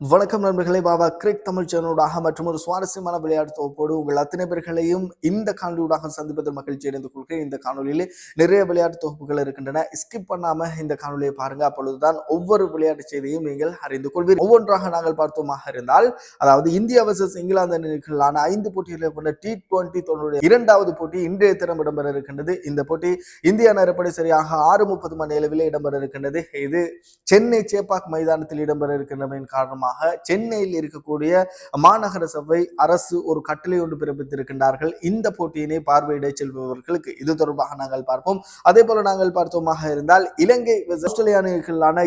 வணக்கம் நண்பர்களே பாபா கிரிக் தமிழ் சேனலூடாக மற்றும் ஒரு சுவாரஸ்யமான விளையாட்டு தொகுப்போடு உங்கள் அத்தனை பேர்களையும் இந்த காணொலியூடாக சந்திப்பதில் மகிழ்ச்சி அடைந்து கொள்கிறேன். இந்த காணொலியிலே நிறைய விளையாட்டு தொகுப்புகள் இருக்கின்றன. ஸ்கிப் பண்ணாம இந்த காணொலியை பாருங்க. அப்பொழுதுதான் ஒவ்வொரு விளையாட்டு செய்தியும் நீங்கள் அறிந்து கொள்வீர்கள். ஒவ்வொன்றாக நாங்கள் பார்த்தோமாக இருந்தால் அதாவது இந்தியா வர்சஸ் இங்கிலாந்து அணிகளான ஐந்து போட்டிகளை கொண்ட டி டுவெண்டி தொடருடைய இரண்டாவது போட்டி இன்றைய தினம் இடம்பெற இருக்கின்றது. இந்த போட்டி இந்தியா நேரப்படி சரியாக ஆறு முப்பது மணி அளவில் இடம்பெற இருக்கின்றது. இது சென்னை சேப்பாக் மைதானத்தில் இடம்பெற இருக்கின்றமையின் காரணமாக சென்னையில் இருக்கக்கூடிய மாநகர சபை அரசு ஒரு கட்டளை ஒன்று பிறப்பித்திருக்கின்றார்கள். இந்த போட்டியினை பார்வையிட செல்பவர்களுக்கு இது தொடர்பாக நாங்கள் பார்ப்போம். அதே போல நாங்கள் பார்த்தோமாக இருந்தால் இலங்கை versus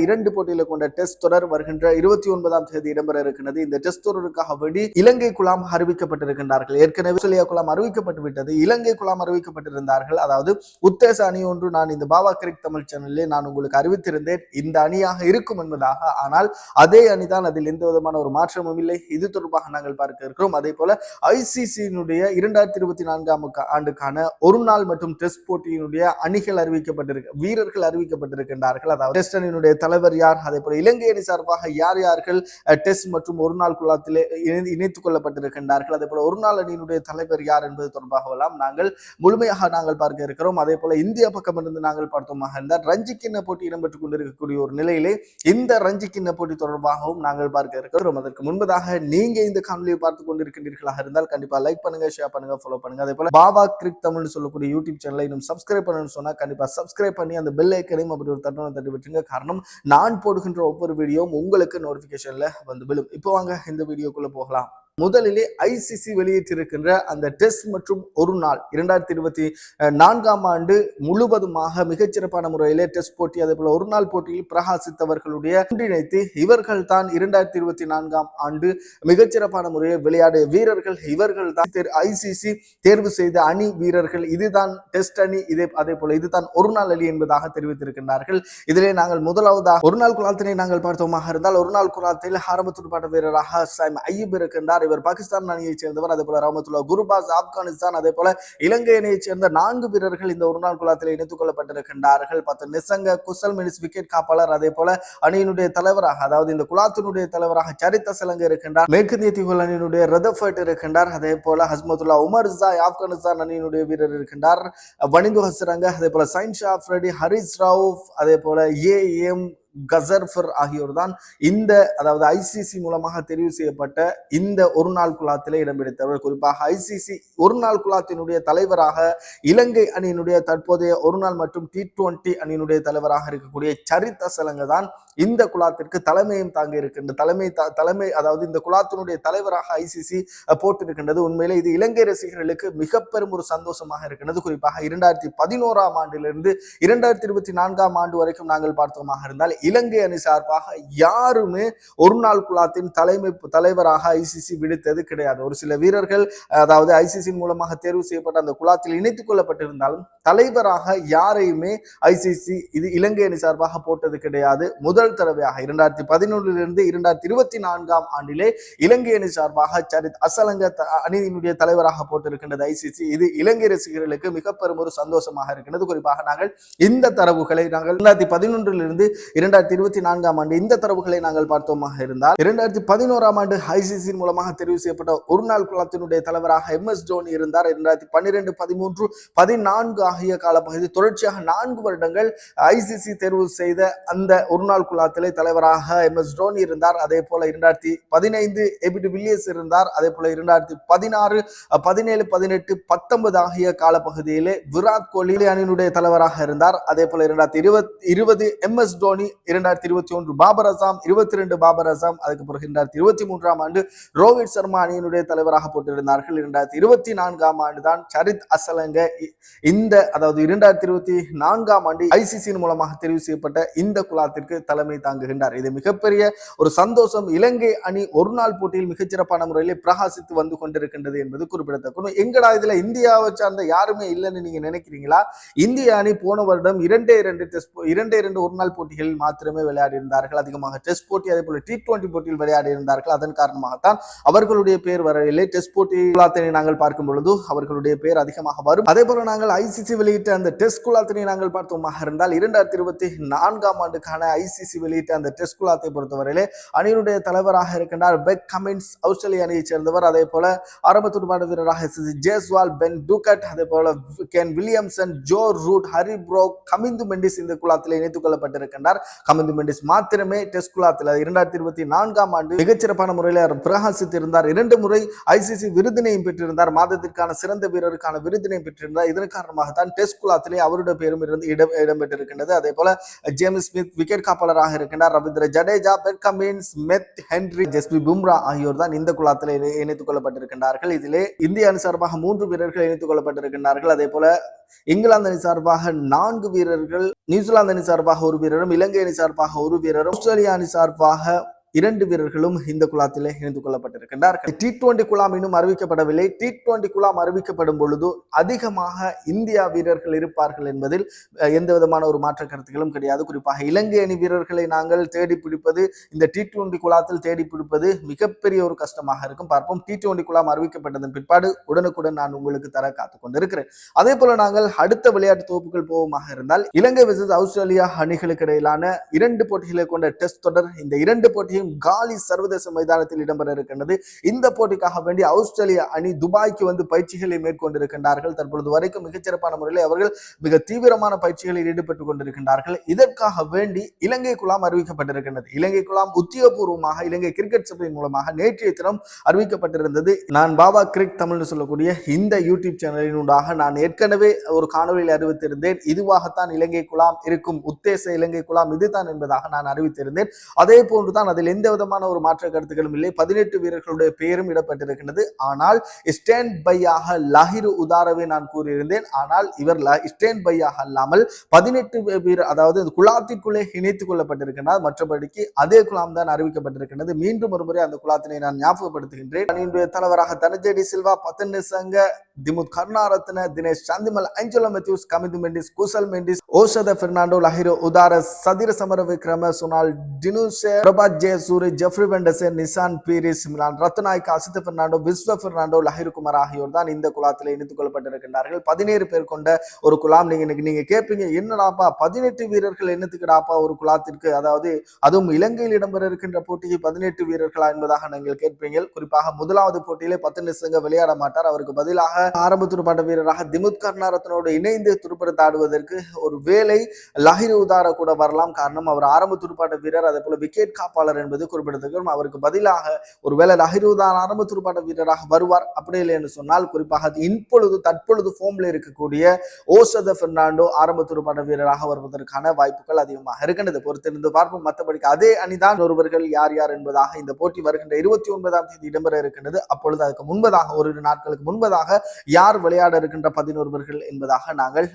இரண்டு போட்டியில கொண்ட டெஸ்ட் தொடர் வருகின்ற இருபத்தி ஒன்பதாம் தேதி இடம்பெற இருக்கிறது இந்த டெஸ்ட் தொடருக்காக வேண்டி இலங்கை குழாம் அறிவிக்கப்பட்டிருக்கின்றார்கள். ஏற்கனவே ஆஸ்திரேலியா குழாம் அறிவிக்கப்பட்டு விட்டது. இலங்கை குழாம் அறிவிக்கப்பட்டிருந்தார்கள். அதாவது உத்தேச அணி ஒன்று நான் இந்த பாபா கிரிக் தமிழ் சேனலில் நான் உங்களுக்கு அறிவித்திருந்தேன். இந்த அணியாக இருக்கும் என்பதாக. ஆனால் அதே அணிதான் அதில் எந்த விதமான ஒரு மாற்றமும் இல்லை. இது தொடர்பாக நாங்கள் பார்க்க இருக்கிறோம். அதே போல ஐசிசியினுடைய இரண்டாயிரத்தி இருபத்தி நான்காம் ஆண்டுக்கான ஒரு நாள் மற்றும் டெஸ்ட் போட்டியினுடைய அணிகள் அறிவிக்கப்பட்டிருக்க வீரர்கள் அறிவிக்கப்பட்டிருக்கின்றார்கள். அதாவது டெஸ்ட் அணியினுடைய தலைவர் யார்? அதே போல இலங்கை அணி சார்பாக யார் யார்கள் டெஸ்ட் மற்றும் ஒரு நாள் குழாத்திலே இணைந்து இணைத்துக் கொள்ளப்பட்டிருக்கின்றார்கள். அதே போல ஒரு நாள் அணியினுடைய தலைவர் யார் என்பது தொடர்பாகவெல்லாம் நாங்கள் முழுமையாக நாங்கள் பார்க்க இருக்கிறோம். அதே போல இந்தியா பக்கம் இருந்து நாங்கள் பார்த்தோமாக இருந்தால் ரஞ்சி கிண்ண போட்டி இடம்பெற்றுக் கொண்டிருக்கக்கூடிய ஒரு நிலையிலே இந்த ரஞ்சி கிண்ண போட்டி தொடர்பாகவும் நாங்கள் பார்க்க இருக்கிறோம் அதற்கு முன்பதாக நீங்க இந்த காணொலியை பார்த்து கொண்டிருக்கின்றீர்களாக இருந்தால் கண்டிப்பா லைக் பண்ணுங்க ஷேர் பண்ணுங்க ஃபாலோ பண்ணுங்க. அதே போல பாபா கிரிக் தமிழ்னு சொல்லக்கூடிய யூடியூப் சேனலை இன்னும் சப்ஸ்கிரைப் பண்ணணும்னு சொன்னா கண்டிப்பா சப்ஸ்கிரைப் பண்ணி அந்த பெல் ஐக்கனையும் அப்படி ஒரு தட்டணம் தட்டி விட்டுருங்க. காரணம் நான் போடுகின்ற ஒவ்வொரு வீடியோவும் உங்களுக்கு நோட்டிபிகேஷன்ல வந்து விழும். இப்போ வாங்க இந்த வீடியோக்குள்ள போகலாம். முதலிலே ஐசிசி வெளியிட்டிருக்கின்ற அந்த டெஸ்ட் மற்றும் ஒரு நாள் இரண்டாயிரத்தி இருபத்தி நான்காம் ஆண்டு முழுவதுமாக மிகச்சிறப்பான முறையிலே டெஸ்ட் போட்டி அதே போல ஒரு நாள் போட்டியில் பிரகாசித்தவர்களுடைய ஒன்றிணைத்து இவர்கள் தான் இரண்டாயிரத்தி இருபத்தி நான்காம் ஆண்டு மிகச்சிறப்பான முறையில் விளையாடிய வீரர்கள். இவர்கள் தான் ஐசிசி தேர்வு செய்த அணி வீரர்கள். இதுதான் டெஸ்ட் அணி. இதே அதே போல இதுதான் ஒரு நாள் அணி என்பதாக தெரிவித்திருக்கின்றார்கள். இதிலே நாங்கள் முதலாவதாக ஒரு நாள் குலாத்தினை நாங்கள் பார்த்தோமாக இருந்தால் ஒரு நாள் குலாத்தில் ஆரம்ப துடுப்பாட்ட வீரராக ஐயப் இருக்கின்றார். இவர் பாகிஸ்தான் அணியைச் சேர்ந்தவர் அதே போல ரஹமத்துல்லா குருபாஸ் ஆப்கானிஸ்தான் அதே போல இலங்கை அணியைச் சேர்ந்த நான்கு வீரர்கள் இந்த ஒரு நாள் குழாத்தில் இணைத்துக் கொள்ளப்பட்டிருக்கின்றார்கள். பத்து நிசங்க குசல் மினிஸ் விக்கெட் காப்பாளர் அதே போல அணியினுடைய தலைவராக அதாவது இந்த குலாத்தினுடைய தலைவராக சரித்த சிலங்கு இருக்கின்றார். மேற்கிந்திய தீவுகள் அணியினுடைய ரதஃபர்ட் இருக்கின்றார். அதே போல ஹஸ்மத்துல்லா உமர் ஜாய் ஆப்கானிஸ்தான் அணியினுடைய வீரர் இருக்கின்றார். வனிந்து ஹசரங்க அதே போல சைன் ஷா ஃப்ரெடி ஹரிஸ் ராவ் அதே போல ஏ எம் கசர்ஃபர் ஆகியோர் தான் இந்த அதாவது ஐசிசி மூலமாக தெரிவு செய்யப்பட்ட இந்த ஒரு நாள் குழாத்திலே இடம் பிடித்தவர் குறிப்பாக ஐசிசி ஒரு நாள் குழாத்தினுடைய தலைவராக இலங்கை அணியினுடைய தற்போதைய ஒரு நாள் மற்றும் டி டுவெண்டி அணியினுடைய தலைவராக இருக்கக்கூடிய சரித்த சலங்க தான் இந்த குழாத்திற்கு தலைமையும் தாங்க இருக்கின்ற தலைமை த- தலைமை அதாவது இந்த குழாத்தினுடைய தலைவராக ஐசிசி போட்டிருக்கின்றது. உண்மையிலே இது இலங்கை ரசிகர்களுக்கு மிக பெரும் ஒரு சந்தோஷமாக இருக்கின்றது. குறிப்பாக இரண்டாயிரத்தி பதினோராம் ஆண்டிலிருந்து இரண்டாயிரத்தி இருபத்தி நான்காம் ஆண்டு வரைக்கும் நாங்கள் பார்த்தோமாக இருந்தால் இலங்கை அணி சார்பாக யாருமே ஒரு நாள் குழாத்தின் தலைமை தலைவராக ஐசிசி விடுத்தது கிடையாது. ஒரு சில வீரர்கள் அதாவது ஐசிசி மூலமாக தேர்வு செய்யப்பட்ட அந்த குழாத்தில் இணைத்துக் கொள்ளப்பட்டிருந்தாலும் தலைவராக யாரையுமே ஐசிசி இது இலங்கை அணி சார்பாக போட்டது கிடையாது. முதல் தடவையாக இரண்டாயிரத்தி பதினொன்றிலிருந்து இரண்டாயிரத்தி இருபத்தி நான்காம் ஆண்டிலே இலங்கை அணி சார்பாக சரித் அசலங்க அணியினுடைய தலைவராக போட்டிருக்கின்றது ஐசிசி இது இலங்கை ரசிகர்களுக்கு மிக பெரும் ஒரு சந்தோஷமாக இருக்கின்றது குறிப்பாக நாங்கள் இந்த தரவுகளை நாங்கள் இரண்டாயிரத்தி பதினொன்றிலிருந்து இரண்டாயிரத்தி இருபத்தி நான்காம் ஆண்டு இந்த தரவுகளை நாங்கள் பார்த்தோமாக இருந்தால் இரண்டாயிரத்தி பதினோராம் ஆண்டு ஐசிசி மூலமாக தெரிவு செய்யப்பட்ட ஒரு நாள் குளத்தினுடைய தலைவராக எம் எஸ் டோனி இருந்தார். இரண்டாயிரத்தி பன்னிரெண்டு பதிமூன்று பதினான்கு ஆகிய காலப்பகுதி தொடர்ச்சியாக நான்கு வருடங்கள் ஐசிசி தேர்வு செய்த அந்த ஒரு நாள் குழாத்திலே தலைவராக எம் எஸ் டோனி இருந்தார். அதே போல இரண்டாயிரத்தி பதினைந்து எபிடி வில்லியர்ஸ் இருந்தார். அதே போல இரண்டாயிரத்தி பதினாறு பதினேழு பதினெட்டு பத்தொன்பது ஆகிய காலப்பகுதியிலே விராட் கோலி அணியினுடைய தலைவராக இருந்தார். அதே போல இரண்டாயிரத்தி இருபத்தி இருபது எம் எஸ் டோனி இரண்டாயிரத்தி இருபத்தி ஒன்று பாபர் அசாம் இருபத்தி ரெண்டு பாபர் அசாம் அதுக்கு பிறகு இரண்டாயிரத்தி இருபத்தி மூன்றாம் ஆண்டு ரோஹித் சர்மா அணியினுடைய தலைவராக போட்டிருந்தார்கள் இரண்டாயிரத்தி இருபத்தி நான்காம் ஆண்டு தான் சரித் அசலங்க இந்த அதாவது இரண்டாயிரத்தி இருபத்தி நான்காம் ஆண்டு ஐசிசியின் மூலமாக தெரிவு செய்யப்பட்ட இந்த குலாத்திற்கு தலைமை தாங்குகின்றார். இது மிகப்பெரிய ஒரு சந்தோஷம். இலங்கை அணி ஒரு நாள் போட்டியில் மிகச்சிறப்பான முறையில் பிரகாசித்து வந்து கொண்டிருக்கின்றது என்பது குறிப்பிடத்தக்கணும் எங்கடா இதுல இந்தியாவை சார்ந்த யாருமே இல்லைன்னு நீங்க நினைக்கிறீங்களா? இந்திய அணி போன வருடம் இரண்டே இரண்டு டெஸ்ட் இரண்டே இரண்டு ஒரு நாள் போட்டிகளில் மாத்திரம் மாத்திரமே விளையாடி இருந்தார்கள் அதிகமாக டெஸ்ட் போட்டி அதே போல டி டுவெண்டி போட்டியில் விளையாடி இருந்தார்கள் அதன் காரணமாகத்தான் அவர்களுடைய பேர் வரவில்லை. டெஸ்ட் போட்டி குலாத்தினை நாங்கள் பார்க்கும் பொழுது அவர்களுடைய பேர் அதிகமாக வரும். அதே போல நாங்கள் ஐசிசி வெளியிட்ட அந்த டெஸ்ட் குலாத்தினை நாங்கள் பார்த்தோமாக இருந்தால் இரண்டாயிரத்தி இருபத்தி நான்காம் ஆண்டுக்கான ஐசிசி வெளியிட்ட அந்த டெஸ்ட் குலாத்தை பொறுத்தவரையிலே அணியினுடைய தலைவராக இருக்கின்றார் பெக் கமின்ஸ் ஆஸ்திரேலிய அணியைச் சேர்ந்தவர். அதே போல ஆரம்ப துடுப்பாட்ட வீரராக ஜேஸ்வால் பென் டூகட் அதே போல Kane Williamson Joe Root Harry Brook Kamindu Mendis இந்த குலாத்தில் இணைத்துக் கொள்ளப்பட்டிருக்கின்றார். கமந்து மெண்டிஸ் மாத்திரமே டெஸ்ட் குலாத்தில் இரண்டாயிரத்தி இருபத்தி நான்காம் ஆண்டு மிகச்சிறப்பான முறையில் அவர் பிரகாசித்திருந்தார். இரண்டு முறை ஐசிசி விருதினையும் பெற்றிருந்தார். மாதத்திற்கான சிறந்த வீரருக்கான விருதினையும் பெற்றிருந்தார். இதன் காரணமாக தான் டெஸ்ட் குலாத்திலே அவருடைய பேரும் இருந்து இடம் இடம்பெற்றிருக்கின்றது. அதே போல ஜேம்ஸ் ஸ்மித் விக்கெட் காப்பாளராக இருக்கின்றார். ரவீந்திர ஜடேஜா பெட் ஸ்மித் மெத் ஹென்ரி ஜெஸ்பி பும்ரா ஆகியோர் தான் இந்த குலாத்தில் இணைத்துக் கொள்ளப்பட்டிருக்கின்றார்கள். இதிலே இந்திய அணி சார்பாக மூன்று வீரர்கள் இணைத்துக் கொள்ளப்பட்டிருக்கின்றார்கள். அதே போல இங்கிலாந்து அணி சார்பாக நான்கு வீரர்கள் நியூசிலாந்து அணி சார்பாக ஒரு வீரரும் இலங்கை அணி சார்பாக ஒரு வீரரும் ஆஸ்திரேலியா அணி சார்பாக இரண்டு வீரர்களும் இந்த குழாத்திலே இணைந்து கொள்ளப்பட்டிருக்கின்றார்கள். டி டுவெண்டி குழாம் இன்னும் அறிவிக்கப்படவில்லை. டி டுவெண்டி குழாம் அறிவிக்கப்படும் பொழுது அதிகமாக இந்தியா வீரர்கள் இருப்பார்கள் என்பதில் எந்த விதமான ஒரு மாற்ற கருத்துகளும் கிடையாது. குறிப்பாக இலங்கை அணி வீரர்களை நாங்கள் தேடி பிடிப்பது இந்த டி டுவெண்டி குழாத்தில் தேடி பிடிப்பது மிகப்பெரிய ஒரு கஷ்டமாக இருக்கும். பார்ப்போம். டி டுவெண்டி குழாம் அறிவிக்கப்பட்டதன் பிற்பாடு உடனுக்குடன் நான் உங்களுக்கு தர காத்துக் கொண்டிருக்கிறேன். அதே போல நாங்கள் அடுத்த விளையாட்டு தொகுப்புகள் போவோமாக இருந்தால் இலங்கை விசஸ் ஆஸ்திரேலியா அணிகளுக்கு இடையிலான இரண்டு போட்டிகளை கொண்ட டெஸ்ட் தொடர் இந்த இரண்டு போட்டியும் காலி சர்வதேச மைதானத்தில் இடம்பெற இருக்கின்றது. இந்த போட்டிக்காக வேண்டி ஆஸ்திரேலியா அணி துபாய்க்கு வந்து பயிற்சிகளை மேற்கொண்டிருக்கின்றார்கள். தற்பொழுது வரைக்கும் மிகச்சிறப்பான முறையில் அவர்கள் மிக தீவிரமான பயிற்சிகளில் ஈடுபட்டுக் கொண்டிருக்கின்றார்கள். இதற்காக வேண்டி இலங்கை குழாம் அறிவிக்கப்பட்டிருக்கின்றது. இலங்கை குழாம் உத்தியோகபூர்வமாக இலங்கை கிரிக்கெட் சபை மூலமாக நேற்றைய தினம் அறிவிக்கப்பட்டிருந்தது. நான் பாபா கிரிக் தமிழ்னு சொல்லக்கூடிய இந்த யூடியூப் சேனலினூடாக நான் ஏற்கனவே ஒரு காணொலியில் அறிவித்திருந்தேன். இதுவாகத்தான் இலங்கை குழாம் இருக்கும். உத்தேச இலங்கை குழாம் இதுதான் என்பதாக நான் அறிவித்திருந்தேன். அதே போன்றுதான் அதில் எந்த விதமான ஒரு மாற்ற கருத்துக்களும் இல்லை. பதினெட்டு வீரர்களுடைய பெயரும் இடப்பட்டிருக்கின்றது ஆனால் ஸ்டேண்ட் பையாக லஹிரு உதாரவை நான் கூறியிருந்தேன். ஆனால் இவர் ஸ்டேண்ட் பையாக அல்லாமல் பதினெட்டு வீரர் அதாவது இந்த குழாத்திற்குள்ளே இணைத்துக் கொள்ளப்பட்டிருக்கின்றார். மற்றபடிக்கு அதே குலாம் தான் அறிவிக்கப்பட்டிருக்கின்றது. மீண்டும் ஒரு முறை அந்த குலாத்தினை நான் ஞாபகப்படுத்துகின்றேன். அணியினுடைய தலைவராக தனஜேடி சில்வா பத்தன்னு சங்க திமுத் கருணாரத்ன தினேஷ் சந்திமல் அஞ்சலோ மெத்யூஸ் கமிது மெண்டிஸ் குசல் மெண்டிஸ் ஓஷத பெர்னாண்டோ லஹிரோ உதார சதிர சமர விக்ரம சுனால் டினுசே பிரபாத் சூரி ஜெஃப்ரி வெண்டசன் நிசான் பீரிஸ் மிலான் ரத்நாயக் அசித் பெர்னாண்டோ விஸ்வ பெர்னாண்டோ லஹிரு குமார் ஆகியோர் தான் இந்த குழாத்தில் இணைத்துக் கொள்ளப்பட்டிருக்கின்றார்கள் பதினேழு பேர் கொண்ட ஒரு குழாம் நீங்க நீங்க கேட்பீங்க என்னடாப்பா பதினெட்டு வீரர்கள் என்னத்துக்குடாப்பா ஒரு குழாத்திற்கு? அதாவது அதுவும் இலங்கையில் இடம்பெற இருக்கின்ற போட்டிக்கு பதினெட்டு வீரர்களா என்பதாக நீங்கள் கேட்பீங்க குறிப்பாக முதலாவது போட்டியிலே பத்து நிமிஷங்க விளையாட மாட்டார். அவருக்கு பதிலாக ஆரம்ப துடுப்பாட்ட வீரராக திமுத் கர்ணாரத்தனோடு இணைந்து துடுப்படுத்த ஆடுவதற்கு ஒரு வேலை லஹிர் உதார கூட வரலாம். காரணம் அவர் ஆரம்ப துடுப்பாட்ட வீரர் அதே போல விக்கெட் காப்பாளர் என்பது குறிப்பிடத்தக்க அவருக்கு பதிலாக ஒருவேளை லஹிருதான் ஆரம்ப துடுப்பாட்ட வீரராக வருவார் அப்படி இல்லை என்று சொன்னால் குறிப்பாக இப்பொழுது தற்பொழுது ஃபோம்ல இருக்கக்கூடிய ஓசத பெர்னாண்டோ ஆரம்ப துடுப்பாட்ட வீரராக வருவதற்கான வாய்ப்புகள் அதிகமாக இருக்கின்றது. பொறுத்திருந்து பார்ப்போம். மற்றபடிக்கு அதே அணிதான் ஒருவர்கள் யார் யார் என்பதாக இந்த போட்டி வருகின்ற இருபத்தி ஒன்பதாம் தேதி இடம்பெற இருக்கின்றது. அப்பொழுது அதுக்கு முன்பதாக ஒரு நாட்களுக்கு முன்பதாக யார் விளையாட இருக்கின்ற பதினொருவர்கள் என்பதாக நாங்கள்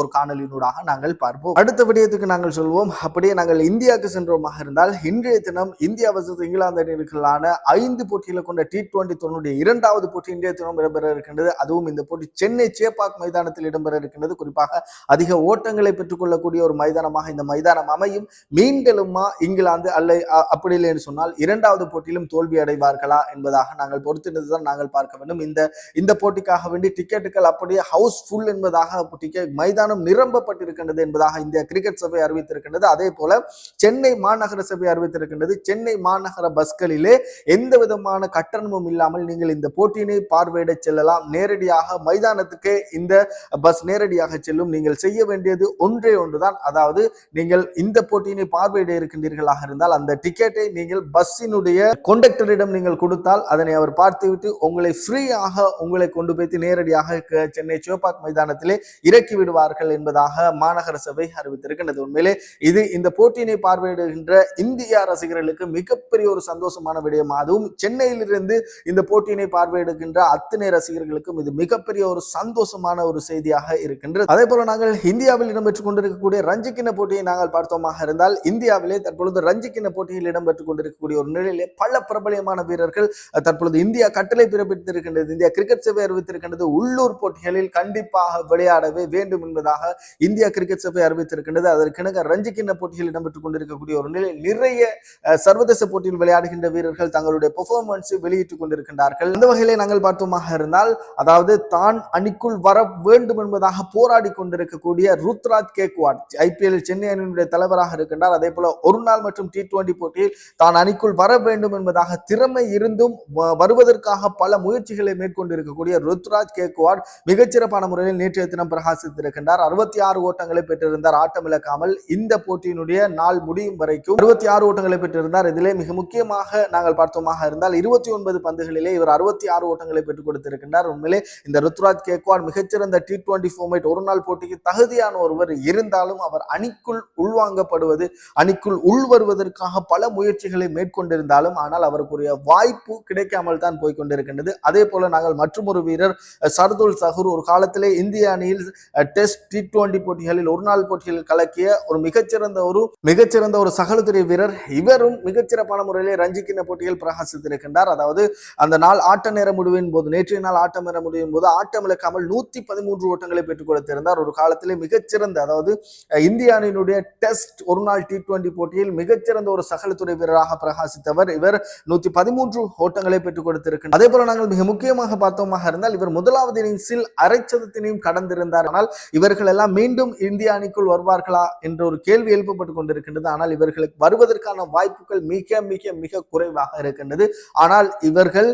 ஒரு காணொலியினூடாக நாங்கள் பார்ப்போம். அடுத்த விடயத்துக்கு நாங்கள் சொல்வோம். அப்படியே நாங்கள் இந்தியாவுக்கு சென்றோமாக இருந்தால் இன்றைய தினம் இந்தியா வர்சஸ் இங்கிலாந்து அணிகளுக்கான ஐந்து போட்டிகளை கொண்ட டி டுவெண்டி தொன்னுடைய இரண்டாவது போட்டி இந்திய தினம் இடம்பெற இருக்கின்றது. அதுவும் இந்த போட்டி சென்னை சேப்பாக் மைதானத்தில் இடம்பெற இருக்கின்றது. குறிப்பாக அதிக ஓட்டங்களை பெற்றுக்கொள்ளக்கூடிய ஒரு மைதானமாக இந்த மைதானம் அமையும். மீண்டலுமா இங்கிலாந்து அல்ல அப்படி இல்லை என்று சொன்னால் இரண்டாவது போட்டியிலும் தோல்வி அடைவார்களா என்பதாக நாங்கள் பொறுத்திருந்துதான் நாங்கள் பார்க்க வேண்டும். இந்த இந்த போட்டிக்காக வேண்டி டிக்கெட்டுகள் அப்படியே ஹவுஸ் ஃபுல் என்பதாக டிக்கெட் மைதானம் நிரம்பப்பட்டிருக்கின்றது என்பதாக இந்திய கிரிக்கெட் சபை அறிவித்திருக்கின்றது. அதே போல சென்னை மாநகர சபை அறிவித்திருக்கின்றது. சென்னை மாநகர பஸ்களிலே எந்த விதமான கட்டணமும் இல்லாமல் நீங்கள் இந்த போட்டியினை பார்வையிட செல்லலாம். நேரடியாக மைதானத்துக்கு இந்த பஸ் நேரடியாக செல்லும். நீங்கள் செய்ய வேண்டியது ஒன்றே ஒன்றுதான். அதாவது நீங்கள் இந்த போட்டியினை பார்வையிட இருக்கின்றீர்களாக இருந்தால் அந்த டிக்கெட்டை நீங்கள் பஸ்ஸினுடைய கொண்டக்டரிடம் நீங்கள் கொடுத்தால் அதனை அவர் பார்த்துவிட்டு உங்களை ஃப்ரீயாக உங்களை கொண்டு போய் நேரடியாக சென்னை சிவபாக் மைதானத்திலே இறக்கி விடுவார்கள் என்பதாக மாநகர சபை அறிவித்திருக்கின்றது. உண்மையிலே இது இந்த போட்டியினை பார்வையிடுகின்ற இந்திய ரசிகர் ரசிகர்களுக்கு மிகப்பெரிய ஒரு சந்தோஷமான விடயம். அதுவும் சென்னையிலிருந்து இந்த போட்டியினை பார்வையிடுகின்ற அத்தனை ரசிகர்களுக்கும் இது மிகப்பெரிய ஒரு சந்தோஷமான ஒரு செய்தியாக இருக்கின்றது. அதே போல நாங்கள் இந்தியாவில் இடம்பெற்றுக் கொண்டிருக்கக்கூடிய ரஞ்சிக்கின போட்டியை நாங்கள் பார்த்தோமாக இருந்தால் இந்தியாவிலே தற்பொழுது ரஞ்சிக்கின போட்டியில் இடம்பெற்றுக் கொண்டிருக்கக்கூடிய ஒரு நிலையிலே பல பிரபலமான வீரர்கள் தற்பொழுது இந்தியா கட்டளை பிறப்பித்திருக்கின்றது இந்தியா கிரிக்கெட் சபை அறிவித்திருக்கின்றது உள்ளூர் போட்டிகளில் கண்டிப்பாக விளையாடவே வேண்டும் என்பதாக இந்தியா கிரிக்கெட் சபை அறிவித்திருக்கின்றது. அதற்கிணங்க ரஞ்சிக்கிண்ண போட்டியில் இடம்பெற்றுக் கொண்டிருக்கக்கூடிய ஒரு நிலையில் நிறைய சர்வதேச போட்டியில் விளையாடுகின்ற வீரர்கள் தங்களுடைய பெர்ஃபார்மன்ஸை வெளியிட்டுக் கொண்டிருக்கின்றார்கள். இந்த வகையிலே நாங்கள் பார்த்தோமாக இருந்தால் அதாவது தான் அணிக்குள் வர வேண்டும் என்பதாக போராடி கொண்டிருக்கக்கூடிய ருத்ராஜ் கேக்வாட் ஐபிஎல் சென்னை அணியினுடைய தலைவராக இருக்கின்றார். அதே போல ஒரு நாள் மற்றும் டி டுவெண்டி போட்டியில் தான் அணிக்குள் வர வேண்டும் என்பதாக திறமை இருந்தும் வருவதற்காக பல முயற்சிகளை மேற்கொண்டிருக்கக்கூடிய ருத்ராஜ் கேக்வாட் மிகச்சிறப்பான முறையில் நேற்றைய தினம் பிரகாசித்திருக்கின்றார். அறுபத்தி ஆறு ஓட்டங்களை பெற்றிருந்தார். ஆட்டம் இழக்காமல் இந்த போட்டியினுடைய நாள் முடியும் வரைக்கும் அறுபத்தி ஆறு ஓட்டங்களை பெற்றிருந்தார். இதிலே மிக முக்கியமாக நாங்கள் பார்த்தோமாக இருந்தால் இருபத்தி ஒன்பது பந்துகளிலே இவர் அறுபத்தி ஆறு ஓட்டங்களை பெற்றுக் கொடுத்திருக்கின்றார். உண்மையிலே இந்த ருத்ராஜ் கேக்வாட் மிகச்சிறந்த டி டுவெண்டி ஃபார்மேட் ஒரு நாள் போட்டிக்கு தகுதியான ஒருவர் இருந்தாலும் அவர் அணிக்குள் உள்வாங்கப்படுவது அணிக்குள் உள்வருவதற்காக பல முயற்சிகளை மேற்கொண்டிருந்தாலும் ஆனால் அவருக்குரிய வாய்ப்பு கிடைக்காமல் தான் போய்கொண்டிருக்கின்றது அதே போல நாங்கள் மற்றொரு வீரர் சர்துல் சஹூர் ஒரு காலத்திலே இந்திய அணியில் டெஸ்ட் டி டுவெண்டி போட்டிகளில் ஒரு நாள் போட்டிகளில் கலக்கிய ஒரு மிகச்சிறந்த ஒரு மிகச்சிறந்த ஒரு சகலத்துறை வீரர். இவர் இவரும் மிகச்சிறப்பான முறையிலே ரஞ்சிக்கின போட்டியில் பிரகாசித்திருக்கின்றார். அதாவது அந்த நாள் ஆட்ட நேர முடிவின் போது நேற்றைய நாள் ஆட்டம் நேர முடிவின் போது ஆட்டம் இழக்காமல் நூத்தி பதிமூன்று ஓட்டங்களை பெற்றுக் கொடுத்திருந்தார். ஒரு காலத்திலே மிகச்சிறந்த அதாவது இந்திய அணியினுடைய டெஸ்ட் ஒரு நாள் டி டுவெண்டி போட்டியில் மிகச்சிறந்த ஒரு சகலத்துறை வீரராக பிரகாசித்தவர். இவர் நூத்தி பதிமூன்று ஓட்டங்களை பெற்றுக் கொடுத்திருக்கிறார் அதே போல நாங்கள் மிக முக்கியமாக பார்த்தோமாக இருந்தால் இவர் முதலாவது இன்னிங்ஸில் அரைச்சதத்தினையும் கடந்திருந்தார். ஆனால் இவர்கள் எல்லாம் மீண்டும் இந்திய அணிக்குள் வருவார்களா என்ற ஒரு கேள்வி எழுப்பப்பட்டுக் கொண்டிருக்கின்றது. ஆனால் இவர்களுக்கு வருவதற்கான வாய்ப்புகள் மிக மிக மிக குறைவாக இருக்கின்றது. ஆனால் இவர்கள்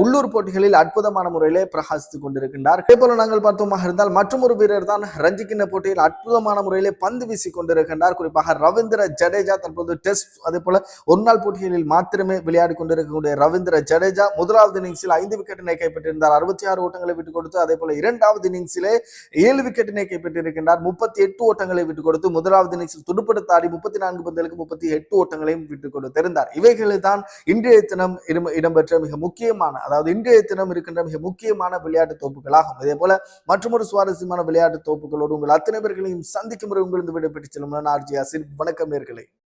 உள்ளூர் போட்டிகளில் அற்புதமான முறையிலே பிரகாசித்துக் கொண்டிருக்கின்றார். அதே போல நாங்கள் பார்த்தோமாக இருந்தால் மற்றும் ஒரு வீரர் தான் ரஞ்சிக்கிண்ண போட்டியில் அற்புதமான முறையிலே பந்து வீசி கொண்டிருக்கின்றார். குறிப்பாக ரவீந்திர ஜடேஜா தற்போது டெஸ்ட் அதே போல ஒரு நாள் போட்டிகளில் மாத்திரமே விளையாடி கொண்டிருக்கக்கூடிய ரவீந்திர ஜடேஜா முதலாவது இன்னிங்ஸில் ஐந்து விக்கெட்டினை கைப்பற்றியிருந்தார். அறுபத்தி ஆறு ஓட்டங்களை விட்டுக் கொடுத்து அதே போல இரண்டாவது இன்னிங்ஸிலே ஏழு விக்கெட்டினை கைப்பற்றியிருக்கின்றார். முப்பத்தி எட்டு ஓட்டங்களை விட்டுக் கொடுத்து முதலாவது இன்னிங்ஸில் துடுப்படுத்தாடி முப்பத்தி நான்கு பந்துகளுக்கு முப்பத்தி எட்டு ஓட்டங்களையும் விட்டுக் கொடுத்திருந்தார் இவைகளை தான் இன்றைய தினம் இடம்- இடம்பெற்ற மிக முக்கியமான அதாவது இன்றைய தினம் இருக்கின்ற மிக முக்கியமான விளையாட்டு தொகுப்புகளாகும் இதே போல மற்றொரு சுவாரஸ்யமான விளையாட்டு தொகுப்புகளோடு உங்கள் அத்தனை பேர்களையும் சந்திக்கும் முறை உங்களிருந்து விடைபெற்று செல்லும் நான் ஆர்ஜி அசின். வணக்கம் நேர்களை.